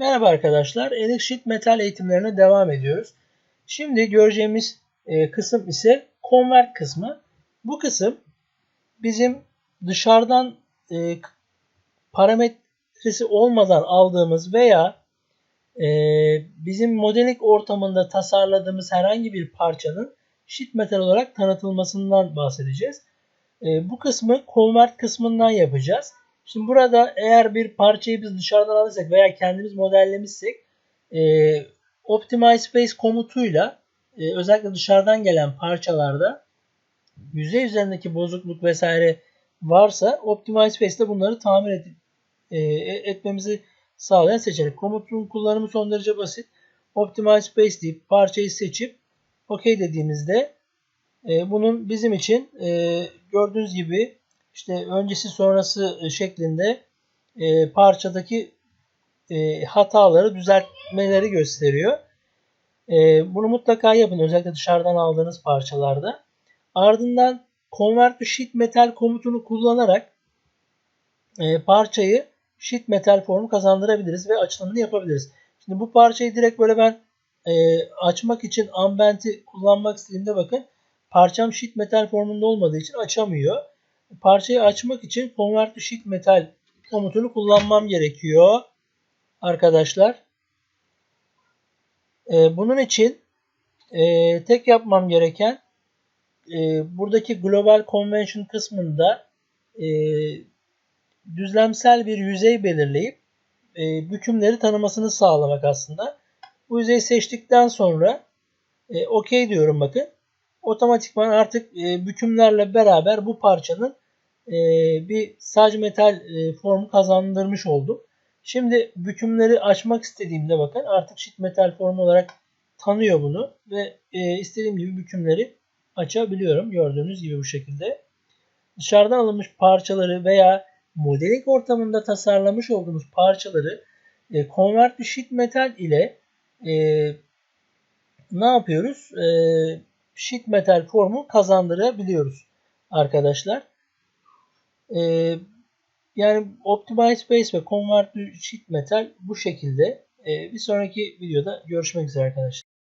Merhaba arkadaşlar. Sheet Metal eğitimlerine devam ediyoruz. Şimdi göreceğimiz e, kısım ise Convert kısmı. Bu kısım bizim dışarıdan e, parametresi olmadan aldığımız veya e, bizim modelik ortamında tasarladığımız herhangi bir parçanın sheet metal olarak tanıtılmasından bahsedeceğiz. E, bu kısmı Convert kısmından yapacağız. Şimdi burada eğer bir parçayı biz dışarıdan alırsak veya kendimiz modellemişsek e, Optimize Space komutuyla e, özellikle dışarıdan gelen parçalarda yüzey üzerindeki bozukluk vesaire varsa Optimize Space'te bunları tamir et, e, etmemizi sağlayan seçenek. Komutun kullanımı son derece basit. Optimize Space deyip parçayı seçip OK dediğimizde e, bunun bizim için e, gördüğünüz gibi işte öncesi sonrası e, şeklinde e, parçadaki e, hataları düzeltmeleri gösteriyor. E, bunu mutlaka yapın özellikle dışarıdan aldığınız parçalarda. Ardından Convert to Sheet Metal komutunu kullanarak e, parçayı sheet metal formu kazandırabiliriz ve açılımını yapabiliriz. Şimdi bu parçayı direkt böyle ben e, açmak için ambenti kullanmak istediğimde bakın parçam sheet metal formunda olmadığı için açamıyor parçayı açmak için Convert to Sheet Metal komutunu kullanmam gerekiyor. Arkadaşlar. Ee, bunun için e, tek yapmam gereken e, buradaki Global Convention kısmında e, düzlemsel bir yüzey belirleyip e, bükümleri tanımasını sağlamak aslında. Bu yüzeyi seçtikten sonra e, OK diyorum bakın. Otomatikman artık e, bükümlerle beraber bu parçanın e, bir sac metal e, formu kazandırmış oldum. Şimdi bükümleri açmak istediğimde bakın artık sheet metal formu olarak tanıyor bunu ve e, istediğim gibi bükümleri açabiliyorum. Gördüğünüz gibi bu şekilde. Dışarıdan alınmış parçaları veya modelik ortamında tasarlamış olduğumuz parçaları e, Convert to Sheet Metal ile e, ne yapıyoruz? E, sheet metal formu kazandırabiliyoruz arkadaşlar. Ee, yani Optimize Space ve Convert Sheet Metal bu şekilde. Ee, bir sonraki videoda görüşmek üzere arkadaşlar.